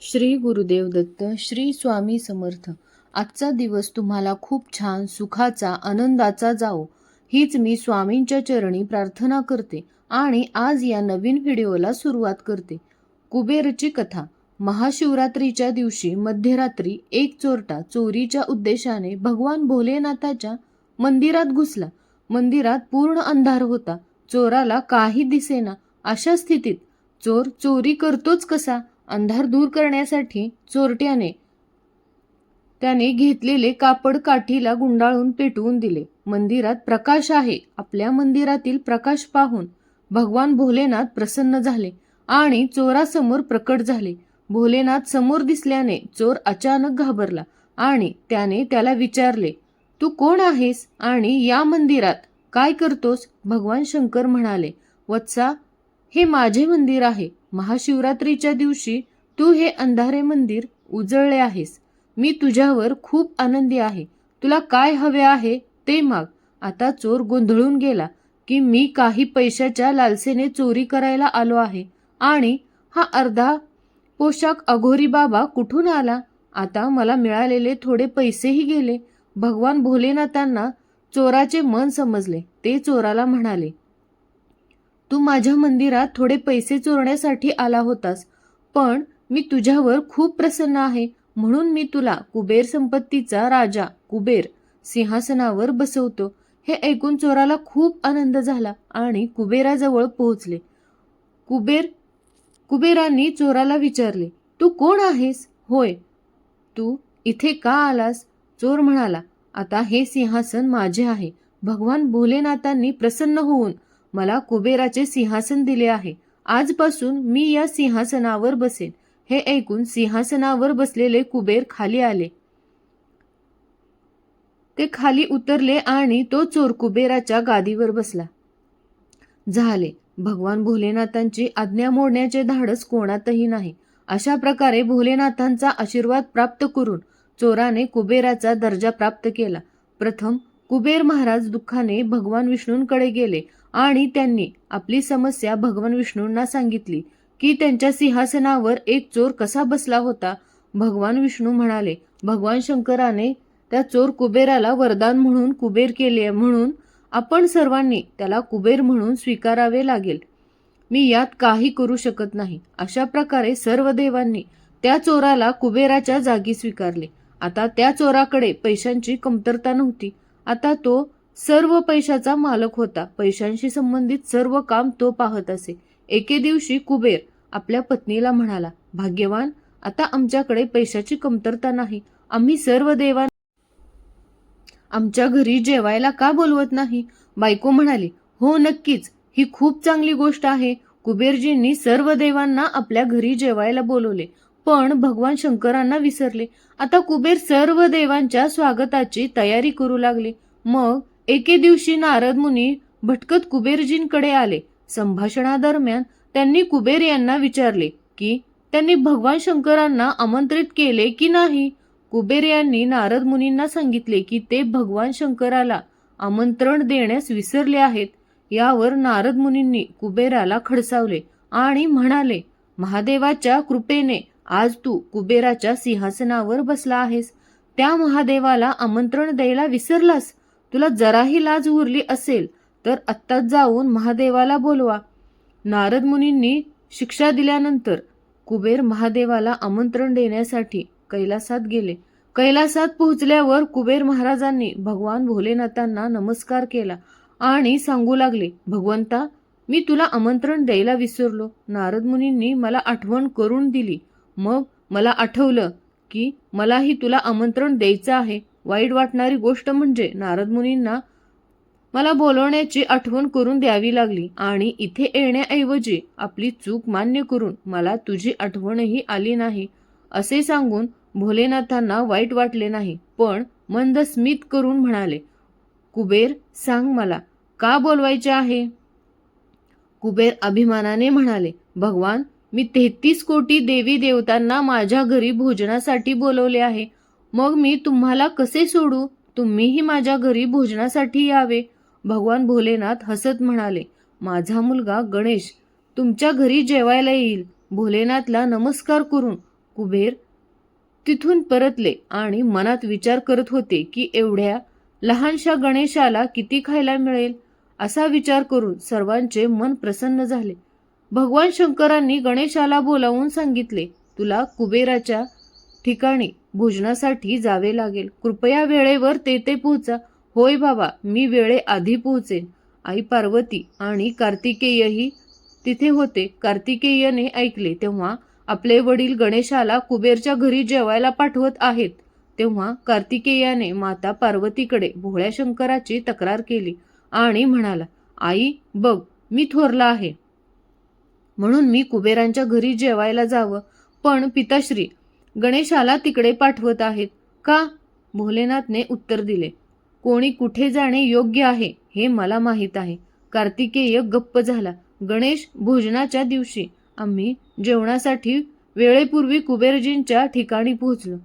श्री गुरुदेव दत्त श्री स्वामी समर्थ. आजचा दिवस तुम्हाला खूप छान सुखाचा आनंदाचा जाओ हीच मी स्वामींच्या चरणी प्रार्थना करते आणि आज या नवीन व्हिडिओला सुरुवात करते. कुबेरची कथा. महाशिवरात्रीच्या दिवशी मध्यरात्री एक चोरटा चोरीच्या उद्देशाने भगवान भोलेनाथाच्या मंदिरात घुसला. मंदिरात पूर्ण अंधार होता. चोराला काही दिसेना. अशा स्थितीत चोर चोरी करतोच कसा? अंधार दूर करण्यासाठी चोरट्याने त्याने घेतलेले कापड काठीला गुंडाळून पेटवून दिले. मंदिरात प्रकाश आहे. आपल्या मंदिरातील प्रकाश पाहून भगवान भोलेनाथ प्रसन्न झाले आणि चोरासमोर प्रकट झाले. भोलेनाथ समोर दिसल्याने चोर अचानक घाबरला आणि त्याने त्याला विचारले तू कोण आहेस आणि या मंदिरात काय करतोस? भगवान शंकर म्हणाले वत्सा हे माझे मंदिर आहे. महाशिवरात्रीच्या दिवशी तू हे अंधारे मंदिर उजळले आहेस. मी तुझ्यावर खूप आनंदी आहे. तुला काय हवे आहे ते माग. आता चोर गोंधळून गेला की मी काही पैशाच्या लालसेने चोरी करायला आलो आहे. आणि हा अर्धा पोशाख अघोरी बाबा कुठून आला? आता मला मिळालेले थोडे पैसेही गेले. भगवान भोलेनाथांना चोराचे मन समजले. ते चोराला म्हणाले तू माझ्या मंदिरात थोडे पैसे चोरण्यासाठी आला होतास पण मी तुझ्यावर खूप प्रसन्न आहे म्हणून मी तुला कुबेर संपत्तीचा राजा कुबेर सिंहासनावर बसवतो. हे ऐकून चोराला खूप आनंद झाला आणि कुबेराजवळ पोहोचले. कुबेर कुबेरांनी चोराला विचारले तू कोण आहेस? होय. तू इथे का आलास? चोर म्हणाला आता हे सिंहासन माझे आहे. भगवान भोलेनाथांनी प्रसन्न होऊन मला कुबेराचे सिंहासन दिले आहे. आजपासून मी या सिंहासनावर बसेन. हे ऐकून सिंहासनावर बसलेले कुबेर खाली आले. ते खाली उतरले आणि तो चोर कुबेराच्या गादीवर बसला. झाले. भगवान भोलेनाथांची आज्ञा मोडण्याचे धाडस कोणातही नाही. अशा प्रकारे भोलेनाथांचा आशीर्वाद प्राप्त करून चोराने कुबेराचा दर्जा प्राप्त केला. प्रथम कुबेर महाराज दुःखाने भगवान विष्णूंकडे गेले आणि त्यांनी आपली समस्या भगवान विष्णूंना सांगितली की त्यांच्या सिंहासनावर एक चोर कसा बसला होता? भगवान विष्णू म्हणाले भगवान शंकराने त्या चोर कुबेराला वरदान म्हणून कुबेर केले म्हणून आपण सर्वांनी त्याला कुबेर म्हणून स्वीकारावे लागेल. मी यात काही करू शकत नाही. अशा प्रकारे सर्व देवांनी त्या चोराला कुबेराच्या जागी स्वीकारले. आता त्या चोराकडे पैशांची कमतरता नव्हती. आता तो सर्व पैशाचा मालक होता. पैशांशी संबंधित सर्व काम तो पाहत असे. एके दिवशी कुबेर आपल्या पत्नीला म्हणाला भाग्यवान आता आमच्याकडे पैशाची कमतरता नाही. आम्ही सर्व देवां आमच्या घरी जेवायला का बोलवत नाही? बायको म्हणाली हो नक्कीच. ही खूप चांगली गोष्ट आहे. कुबेरजींनी सर्व देवांना आपल्या घरी जेवायला बोलवले. पण भगवान शंकरांना विसरले. आता कुबेर सर्व देवांच्या स्वागताची तयारी करू लागले. मग एके दिवशी नारद मुनी भटकत कुबेरजींकडे आले. संभाषणादरम्यान त्यांनी कुबेर यांना विचारले की त्यांनी भगवान शंकरांना आमंत्रित केले की नाही? कुबेर यांनी नारद मुनींना सांगितले की ते भगवान शंकराला आमंत्रण देण्यास विसरले आहेत. यावर नारद मुनींनी कुबेराला खडसावले आणि म्हणाले महादेवाच्या कृपेने आज तू कुबेराच्या सिंहासनावर बसला आहेस. त्या महादेवाला आमंत्रण द्यायला विसरलास. तुला जराही लाज उरली असेल तर आत्ताच जाऊन महादेवाला बोलवा. नारद मुनींनी शिक्षा दिल्यानंतर कुबेर महादेवाला आमंत्रण देण्यासाठी कैलासात गेले. कैलासात पोहोचल्यावर कुबेर महाराजांनी भगवान भोलेनाथांना नमस्कार केला आणि सांगू लागले भगवंता मी तुला आमंत्रण द्यायला विसरलो. नारद मुनींनी मला आठवण करून दिली. मग मला आठवलं की मलाही तुला आमंत्रण द्यायचं आहे. वाईट वाटणारी गोष्ट म्हणजे नारद मुनींना मला बोलवण्याची आठवण करून द्यावी लागली आणि इथे येण्याऐवजी आपली चूक मान्य करून मला तुझी आठवणही आली नाही. असे सांगून भोलेनाथांना वाईट वाटले नाही पण मंद स्मित करून म्हणाले कुबेर सांग मला का बोलवायचे आहे? कुबेर अभिमानाने म्हणाले भगवान मी तेहतीस कोटी देवी देवतांना माझ्या घरी भोजनासाठी बोलवले आहे. मग मी तुम्हाला कसे सोडू? तुम्हीही माझ्या घरी भोजनासाठी यावे. भगवान भोलेनाथ हसत म्हणाले माझा मुलगा गणेश तुमच्या घरी जेवायला येईल. भोलेनाथला नमस्कार करून कुबेर तिथून परतले आणि मनात विचार करत होते की एवढ्या लहानशा गणेशाला किती खायला मिळेल? असा विचार करून सर्वांचे मन प्रसन्न झाले. भगवान शंकरांनी गणेशाला बोलावून सांगितले तुला कुबेराच्या ठिकाणी भोजनासाठी जावे लागेल. कृपया वेळेवर तेथे पोहोचा होय बाबा मी वेळे आधी पोहोचेन आई पार्वती आणि कार्तिकेयही तिथे होते. कार्तिकेयने ऐकले तेव्हा आपले वडील गणेशाला कुबेरच्या घरी जेवायला पाठवत आहेत. तेव्हा कार्तिकेयाने माता पार्वतीकडे भोळ्या शंकराची तक्रार केली आणि म्हणाला आई बघ मी थोरला आहे. म्हणून मी कुबेरांच्या घरी जेवायला जावं. पण पिताश्री गणेशाला तिकडे पाठवत आहेत. का? भोलेनाथने उत्तर दिले. कोणी कुठे जाणे योग्य आहे हे मला माहीत आहे. कार्तिकेय गप्प झाला. गणेश भोजनाच्या दिवशी आम्ही जेवणासाठी वेळेपूर्वी कुबेरजींच्या ठिकाणी पोहोचलो.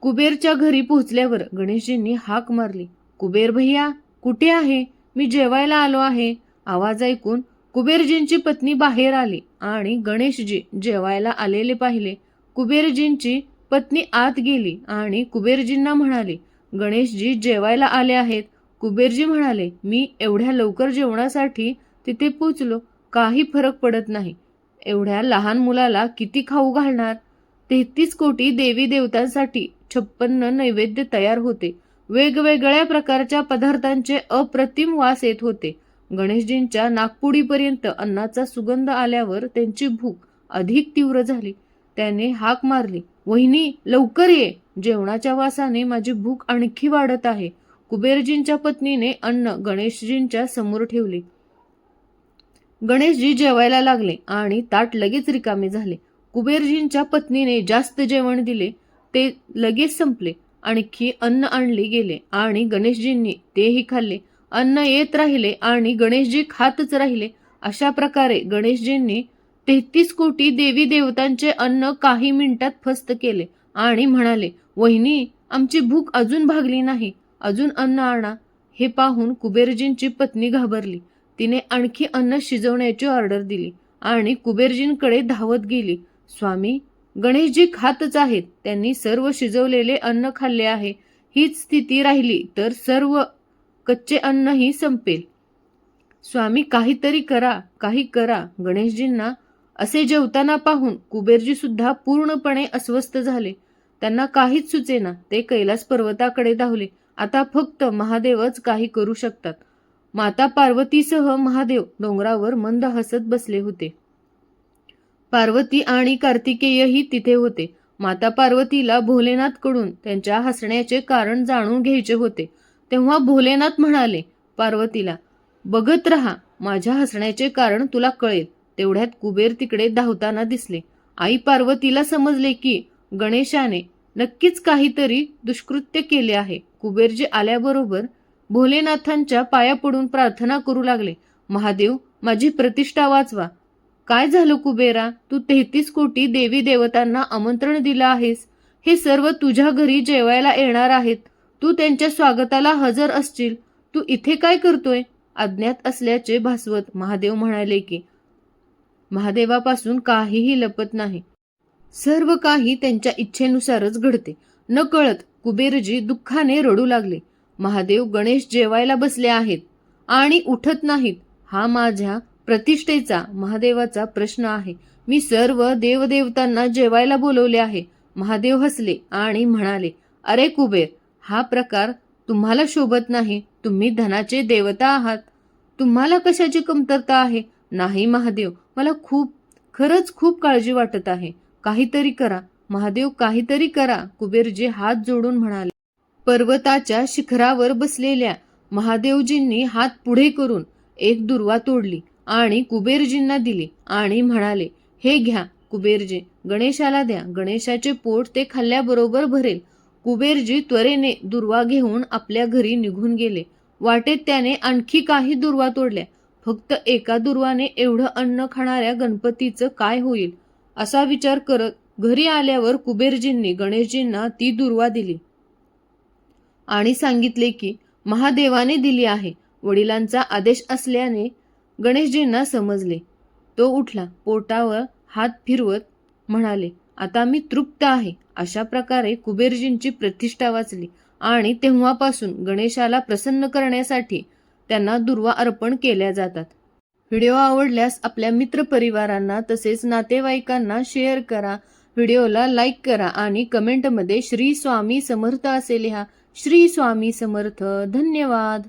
कुबेरच्या घरी पोहोचल्यावर गणेशजींनी हाक मारली. कुबेर भैया कुठे आहे? मी जेवायला आलो आहे. आवाज ऐकून कुबेरजींची पत्नी बाहेर आली आणि गणेशजी जेवायला आलेले पाहिले. कुबेरजींची पत्नी आत गेली आणि कुबेरजींना म्हणाली गणेशजी जेवायला आले आहेत. कुबेरजी म्हणाले मी एवढ्या लवकर जेवणासाठी तिथे पोचलो. काही फरक पडत नाही. एवढ्या लहान मुलाला किती खाऊ घालणार? तेहतीस कोटी देवी देवतांसाठी छप्पन्न नैवेद्य तयार होते. वेगवेगळ्या प्रकारच्या पदार्थांचे अप्रतिम वास येत होते. गणेशजींच्या नागपुडीपर्यंत अन्नाचा सुगंध आल्यावर त्यांची भूक अधिक तीव्र झाली. त्याने हाक मारली वहिनी लवकर ये. जेवणाच्या वासाने माझी भूक आणखी वाढत आहे. कुबेरजींच्या पत्नीने अन्न गणेशजींच्या समोर ठेवले. गणेशजी जेवायला लागले आणि ताट लगेच रिकामे झाले. कुबेरजींच्या पत्नीने जास्त जेवण दिले ते लगेच संपले. आणखी अन्न आणले गेले आणि गणेशजींनी तेही खाल्ले. अन्न येत राहिले आणि गणेशजी खातच राहिले. अशा प्रकारे गणेशजींनी तेहतीस कोटी देवी देवतांचे अन्न काही मिनिटात फस्त केले आणि म्हणाले वहिनी आमची भूक अजून भागली नाही. अजून अन्न आणा. हे पाहून कुबेरजींची पत्नी घाबरली. तिने आणखी अन्न शिजवण्याची ऑर्डर दिली आणि कुबेरजींकडे धावत गेली. स्वामी गणेशजी खातच आहेत. त्यांनी सर्व शिजवलेले अन्न खाल्ले आहे. हीच स्थिती राहिली तर सर्व कच्चे अन्नही संपेल. स्वामी काहीतरी करा काही करा. गणेशजींना असे जेवताना पाहून कुबेरजी सुद्धा पूर्णपणे अस्वस्थ झाले. त्यांना काहीच सुचेना. ते कैलास पर्वताकडे धावले. आता फक्त महादेवच काही करू शकतात. माता पार्वतीसह महादेव डोंगरावर मंद हसत बसले होते. पार्वती आणि कार्तिकेयही तिथे होते. माता पार्वतीला भोलेनाथकडून त्यांच्या हसण्याचे कारण जाणून घ्यायचे होते. तेव्हा भोलेनाथ म्हणाले पार्वतीला बघत रहा माझ्या हसण्याचे कारण तुला कळेल. तेवढ्यात कुबेर तिकडे धावताना दिसले. आई पार्वतीला समजले की गणेशाने नक्कीच काहीतरी दुष्कृत्य केले आहे. कुबेरजी आल्याबरोबर भोलेनाथांच्या पाया पडून प्रार्थना करू लागले महादेव माझी प्रतिष्ठा वाचवा. काय झालं कुबेरा? तू तेहतीस कोटी देवी देवतांना आमंत्रण दिलं आहेस. हे सर्व तुझ्या घरी जेवायला येणार आहेत. तू त्यांच्या स्वागताला हजर असशील. तू इथे काय करतोय? अज्ञात असल्याचे भासवत महादेव म्हणाले की महादेवापासून काहीही लपत नाही. सर्व काही त्यांच्या इच्छेनुसारच घडते. न कळत कुबेरजी दुःखाने रडू लागले. महादेव गणेश जेवायला बसले आहेत. आणि उठत नाहीत. हा माझ्या प्रतिष्ठेचा महादेवाचा प्रश्न आहे. मी सर्व देवदेवतांना जेवायला बोलवले आहे. महादेव हसले आणि म्हणाले अरे कुबेर हा प्रकार तुम्हाला शोभत नाही. तुम्ही धनाचे देवता आहात. तुम्हाला कशाची कमतरता आहे? नाही महादेव. मला खूप खरंच खूप काळजी वाटत आहे. काहीतरी करा. महादेव काहीतरी करा. कुबेरजी हात जोडून म्हणाले. पर्वताच्या शिखरावर बसलेल्या महादेवजींनी हात पुढे करून एक दुर्वा तोडली आणि कुबेरजींना दिली आणि म्हणाले हे घ्या कुबेरजी गणेशाला द्या. गणेशाचे पोट ते खाल्ल्याबरोबर भरेल. कुबेरजी त्वरेने दुर्वा घेऊन आपल्या घरी निघून गेले. वाटेत त्याने आणखी काही दुर्वा तोडल्या. फक्त एका दुर्वाने एवढं अन्न खाणाऱ्या गणपतीचं काय होईल? असा विचार करत घरी आल्यावर कुबेरजींनी गणेशजींना ती दुर्वा दिली. आणि सांगितले की महादेवाने दिली आहे. वडिलांचा आदेश असल्याने गणेशजींना समजले. तो उठला पोटावर हात फिरवत म्हणाले आता मी तृप्त आहे. अशा प्रकारे कुबेरजींची प्रतिष्ठा वाचली आणि तेव्हापासून गणेशाला प्रसन्न करण्यासाठी त्यांना दुर्वा अर्पण केल्या जातात. व्हिडिओ आवडल्यास आपल्या मित्रपरिवारांना तसेच नातेवाईकांना शेअर करा. व्हिडिओला लाईक करा आणि कमेंटमध्ये श्री स्वामी समर्थ असे लिहा. श्री स्वामी समर्थ. धन्यवाद.